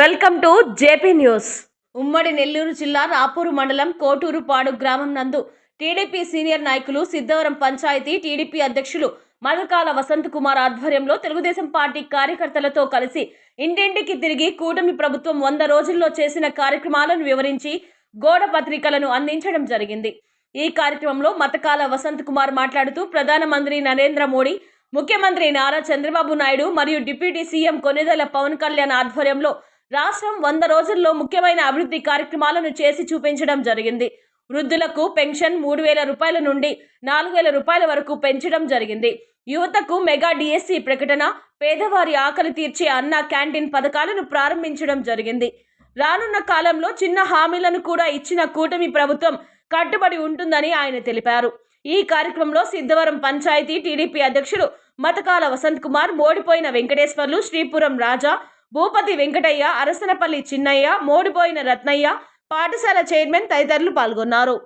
Welcome to JP news. ఉమ్మడి నెల్లూరు జిల్లా రాపూరు మండలం కోటూరుపాడు గ్రామం నందు టీడీపీ సీనియర్ నాయకులు సిద్ధవరం పంచాయతీ టీడీపీ అధ్యక్షులు మధుకాల వసంత్ కుమార్ ఆధ్వర్యంలో తెలుగుదేశం పార్టీ కార్యకర్తలతో కలిసి ఇంటింటికి తిరిగి కూటమి ప్రభుత్వం వంద రోజుల్లో చేసిన కార్యక్రమాలను వివరించి గోడ పత్రికలను అందించడం జరిగింది. ఈ కార్యక్రమంలో మతకాల వసంత్ కుమార్ మాట్లాడుతూ ప్రధానమంత్రి నరేంద్ర మోడీ ముఖ్యమంత్రి నారా చంద్రబాబు నాయుడు మరియు deputy C M Konidela Pawan Kalyan ఆధ్వర్యంలో రాష్ట్రం వంద రోజుల్లో ముఖ్యమైన అభివృద్ధి కార్యక్రమాలను చేసి చూపించడం జరిగింది. వృద్ధులకు పెన్షన్ మూడు వేల రూపాయల నుండి నాలుగు వేల రూపాయల వరకు పెంచడం జరిగింది. యువతకు మెగా డిఎస్సి ప్రకటన పేదవారి ఆకలి తీర్చే అన్న క్యాంటీన్ పథకాలను ప్రారంభించడం జరిగింది. రానున్న కాలంలో చిన్న హామీలను కూడా ఇచ్చిన కూటమి ప్రభుత్వం కట్టుబడి ఉంటుందని ఆయన తెలిపారు. ఈ కార్యక్రమంలో సిద్ధవరం పంచాయతీ టీడీపీ అధ్యక్షుడు మతకాల వసంత్ కుమార్ మోడిపోయిన వెంకటేశ్వర్లు శ్రీపురం రాజా భూపతి వెంకటయ్య అరసనపల్లి చిన్నయ్య మోడిపోయిన రత్నయ్య పాఠశాల చైర్మన్ తదితరులు పాల్గొన్నారు.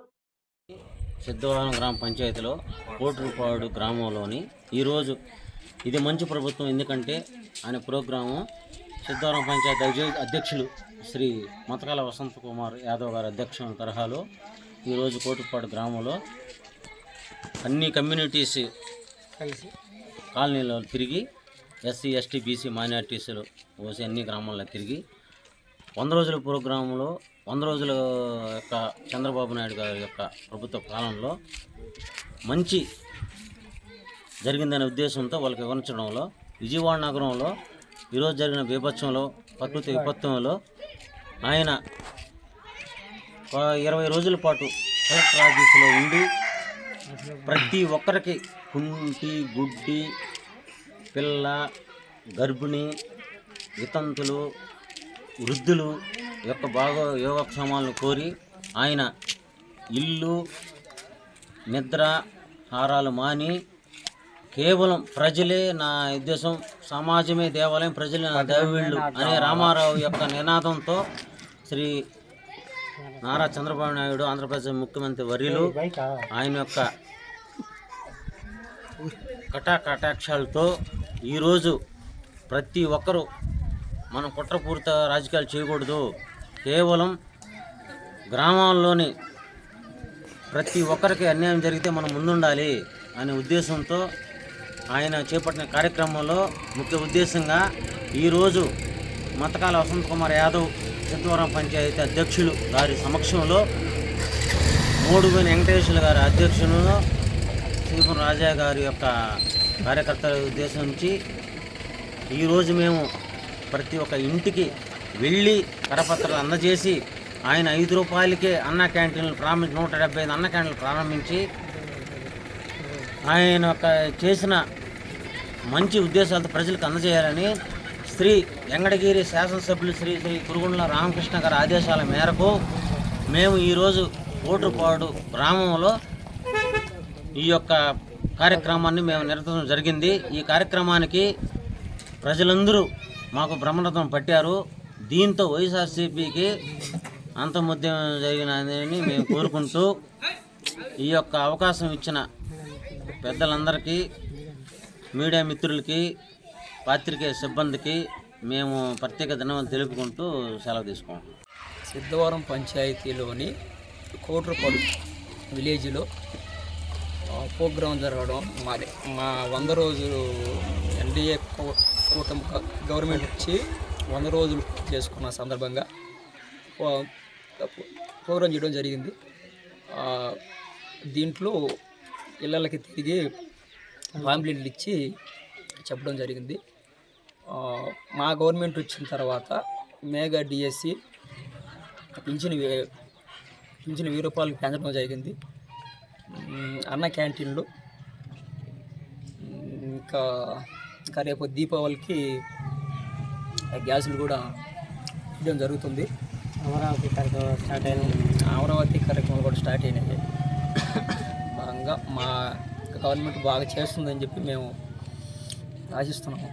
సిద్ధవరం గ్రామ పంచాయతీలో కోటరుపాడు గ్రామంలోని ఈరోజు ఇది మంచి ప్రభుత్వం. ఎందుకంటే అనే ప్రోగ్రాము సిద్ధవరం పంచాయతీ అధ్య- అధ్యక్షులు శ్రీ మతకాల వసంత కుమార్ యాదవ్ గారి అధ్యక్ష తరహాలో ఈరోజు కోటరుపాడు గ్రామంలో అన్ని కమ్యూనిటీస్ కాలనీలో తిరిగి S C S T B C మైనార్టీసులు OC అన్ని గ్రామాల్లో తిరిగి వంద రోజుల ప్రోగ్రాంలో వంద రోజుల యొక్క చంద్రబాబు నాయుడు గారి యొక్క ప్రభుత్వ పాలనలో మంచి జరిగిందనే ఉద్దేశంతో వాళ్ళకి వివరించడంలో విజయవాడ నగరంలో ఈరోజు జరిగిన బీభత్సంలో ప్రకృతి విపత్తులో ఆయన ఇరవై రోజుల పాటు కలెక్టర్ ఆఫీసులో ఉండి ప్రతి ఒక్కరికి కుంటి గుడ్డి పిల్ల గర్భిణి వితంతులు వృద్ధులు యొక్క బాగో యోగక్షేమాలను కోరి ఆయన ఇల్లు నిద్ర హారాలు మాని కేవలం ప్రజలే నా ఉద్దేశం సమాజమే దేవాలయం ప్రజలే నా దైవీళ్ళు అనే రామారావు యొక్క నినాదంతో శ్రీ నారా చంద్రబాబు నాయుడు ఆంధ్రప్రదేశ్ ముఖ్యమంత్రి వర్యులు ఆయన యొక్క కటా కటాక్షాలతో ఈరోజు ప్రతి ఒక్కరూ మనం కుట్రపూరిత రాజకీయాలు చేయకూడదు. కేవలం గ్రామాల్లోని ప్రతి ఒక్కరికి అన్యాయం జరిగితే మనం ముందుండాలి అనే ఉద్దేశంతో ఆయన చేపట్టిన కార్యక్రమంలో ముఖ్య ఉద్దేశంగా ఈరోజు మతకాల వసంత్ కుమార్ యాదవ్ చిత్తవరం పంచాయతీ అధ్యక్షులు గారి సమక్షంలో మూడుగుని వెంకటేశ్వర గారి అధ్యక్షులను శ్రీపురం రాజా గారి యొక్క కార్యకర్తల ఉద్దేశించి ఈరోజు మేము ప్రతి ఒక్క ఇంటికి వెళ్ళి కరపత్రాలు అందజేసి ఆయన ఐదు రూపాయలకే అన్న క్యాంటీన్లు ప్రారంభించి నూట డెబ్బై ఐదు అన్న క్యాంటీన్లు ప్రారంభించి ఆయన యొక్క చేసిన మంచి ఉద్దేశాలతో ప్రజలకు అందజేయాలని శ్రీ వెంకటగిరి శాసనసభ్యులు శ్రీ శ్రీ కురుగుండ్ల రామకృష్ణ గారి ఆదేశాల మేరకు మేము ఈరోజు ఓటుపాడు గ్రామంలో ఈ యొక్క కార్యక్రమాన్ని మేము నిర్వహించడం జరిగింది. ఈ కార్యక్రమానికి ప్రజలందరూ మాకు బ్రహ్మరథం పట్టారు. దీంతో వైఎస్ఆర్సీపీకి అంతముద్యం జరిగినదని మేము కోరుకుంటూ ఈ యొక్క అవకాశం ఇచ్చిన పెద్దలందరికీ మీడియా మిత్రులకి పాత్రికేయ సిబ్బందికి మేము ప్రత్యేక ధన్యవాదాలు తెలుపుకుంటూ సెలవు తీసుకుంటాం సిద్ధవరం పంచాయతీలోని కోట్రపాడు విలేజ్లో ప్రోగ్రాం జరగడం మాది. మా వంద రోజులు ఎన్డీఏ కూటమి గవర్నమెంట్ వచ్చి వంద రోజులు చేసుకున్న సందర్భంగా ప్రోగ్రాం చేయడం జరిగింది. దీంట్లో ఇళ్ళకి తిరిగి పాంప్లెట్లు ఇచ్చి చెప్పడం జరిగింది. మా గవర్నమెంట్ వచ్చిన తర్వాత మేఘా డిఎస్సి పింఛన్ పింఛన్ వెయ్యి రూపాయలు పెంచడం జరిగింది. అన్న క్యాంటీన్లు. ఇంకా ఇంకా రేపు దీపావళికి గ్యాసులు కూడా ఇవ్వడం జరుగుతుంది. అమరావతి కార్యక్రమం స్టార్ట్ అయిన అమరావతి కార్యక్రమాలు కూడా స్టార్ట్ అయినాయి. భాగంగా మా గవర్నమెంట్ బాగా చేస్తుందని చెప్పి మేము ఆశిస్తున్నాము.